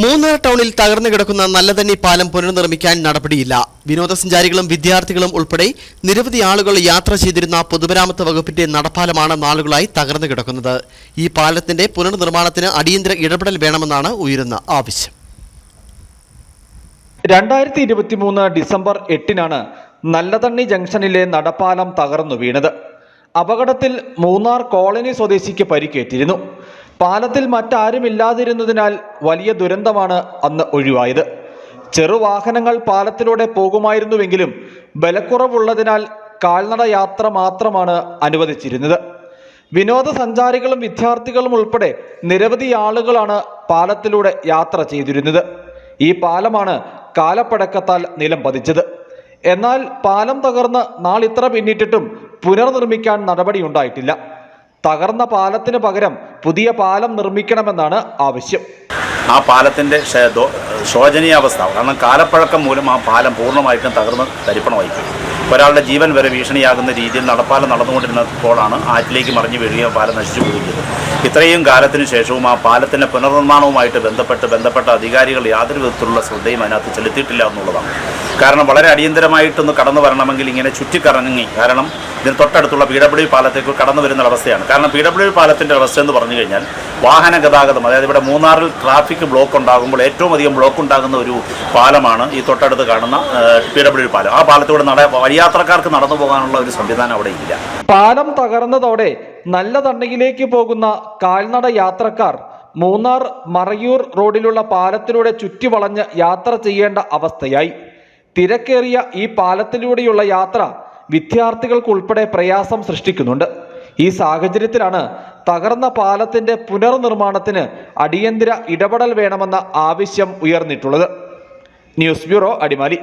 മൂന്നാർ ടൗണിൽ തകർന്നു കിടക്കുന്ന നല്ലതണ്ണി പാലം പുനർനിർമ്മിക്കാൻ നടപടിയില്ല. വിനോദസഞ്ചാരികളും വിദ്യാർത്ഥികളും ഉൾപ്പെടെ നിരവധി ആളുകൾ യാത്ര ചെയ്തിരുന്ന പൊതുമരാമത്ത് വകുപ്പിന്റെ നടപ്പാലമാണ് നാളുകളായി തകർന്നു കിടക്കുന്നത്. ഈ പാലത്തിന്റെ പുനർനിർമ്മാണത്തിന് അടിയന്തര ഇടപെടൽ വേണമെന്നാണ് ഉയരുന്ന ആവശ്യം. രണ്ടായിരത്തി ഇരുപത്തി മൂന്ന് ഡിസംബർ എട്ടിനാണ് നല്ലതണ്ണി ജംഗ്ഷനിലെ നടപ്പാലം തകർന്നു വീണത്. അപകടത്തിൽ മൂന്നാർ കോളനി സ്വദേശിക്ക് പരിക്കേറ്റിരുന്നു. പാലത്തിൽ മറ്റാരുമില്ലാതിരുന്നതിനാൽ വലിയ ദുരന്തമാണ് അന്ന് ഒഴിവായത്. ചെറുവാഹനങ്ങൾ പാലത്തിലൂടെ പോകുമായിരുന്നുവെങ്കിലും ബലക്കുറവുള്ളതിനാൽ കാൽനട യാത്ര മാത്രമാണ് അനുവദിച്ചിരുന്നത്. വിനോദസഞ്ചാരികളും വിദ്യാർത്ഥികളും ഉൾപ്പെടെ നിരവധി ആളുകളാണ് പാലത്തിലൂടെ യാത്ര ചെയ്തിരുന്നത്. ഈ പാലമാണ് കാലപ്പഴക്കത്താൽ നിലം പതിച്ചത്. എന്നാൽ പാലം തകർന്ന് നാളിത്ര പിന്നിട്ടിട്ടും പുനർനിർമ്മിക്കാൻ നടപടിയുണ്ടായിട്ടില്ല. തകർന്ന പാലത്തിന് പകരം പുതിയ പാലം നിർമ്മിക്കണമെന്നാണ് ആവശ്യം. ആ പാലത്തിന്റെ ശോചനീയാവസ്ഥ കാരണം കാലപ്പഴക്കം മൂലം ആ പാലം പൂർണമായിട്ടും തകർന്ന് തരിപ്പണമായി ഒരാളുടെ ജീവൻ വരെ ഭീഷണിയാകുന്ന രീതിയിൽ നടപ്പാലം നടന്നുകൊണ്ടിരുന്നപ്പോഴാണ് ആറ്റിലേക്ക് മറിഞ്ഞു വീഴുകയും പാലം നശിച്ചു പോവുകയും ഇത്രയും കാലത്തിന് ശേഷവും ആ പാലത്തിന്റെ പുനർനിർമ്മാണവുമായിട്ട് ബന്ധപ്പെട്ട് ബന്ധപ്പെട്ട അധികാരികൾ യാതൊരു വിധത്തിലുള്ള ശ്രദ്ധയും അതിനകത്ത് ചെലുത്തിയിട്ടില്ല എന്നുള്ളതാണ്. കാരണം വളരെ അടിയന്തരമായിട്ടൊന്ന് കടന്നു വരണമെങ്കിൽ ഇങ്ങനെ ചുറ്റിക്കറങ്ങി കാരണം ഇതിന് തൊട്ടടുത്തുള്ള പി ഡബ്ല്യു പാലത്തേക്ക് കടന്നു വരുന്ന അവസ്ഥയാണ് കാരണം പി ഡബ്ല്യു പാലത്തിന്റെ അവസ്ഥ എന്ന് പറഞ്ഞു കഴിഞ്ഞാൽ വാഹന ഗതാഗതം അതായത് ഇവിടെ മൂന്നാറിൽ ട്രാഫിക് ബ്ലോക്ക് ഉണ്ടാകുമ്പോൾ ഏറ്റവും അധികം ബ്ലോക്ക് ഉണ്ടാകുന്ന ഒരു പാലമാണ് ഈ തൊട്ടടുത്ത് കാണുന്ന പി ഡബ്ല്യു പാലം. ആ പാലത്തൂടെ നട വഴിയാത്രക്കാർക്ക് നടന്നു പോകാനുള്ള ഒരു സംവിധാനം അവിടെ ഇല്ല. പാലം തകർന്നതോടെ നല്ല തണ്ണയിലേക്ക് പോകുന്ന കാൽനട യാത്രക്കാർ മൂന്നാർ മറയൂർ റോഡിലുള്ള പാലത്തിലൂടെ ചുറ്റിവളഞ്ഞ് യാത്ര ചെയ്യേണ്ട അവസ്ഥയായി. തിരക്കേറിയ ഈ പാലത്തിലൂടെയുള്ള യാത്ര വിദ്യാർത്ഥികൾക്കുൾപ്പെടെ പ്രയാസം സൃഷ്ടിക്കുന്നുണ്ട്. ഈ സാഹചര്യത്തിലാണ് തകർന്ന പാലത്തിന്റെ പുനർനിർമ്മാണത്തിന് അടിയന്തര ഇടപെടൽ വേണമെന്ന ആവശ്യം ഉയർന്നിട്ടുള്ളത്. News bureau Adimali.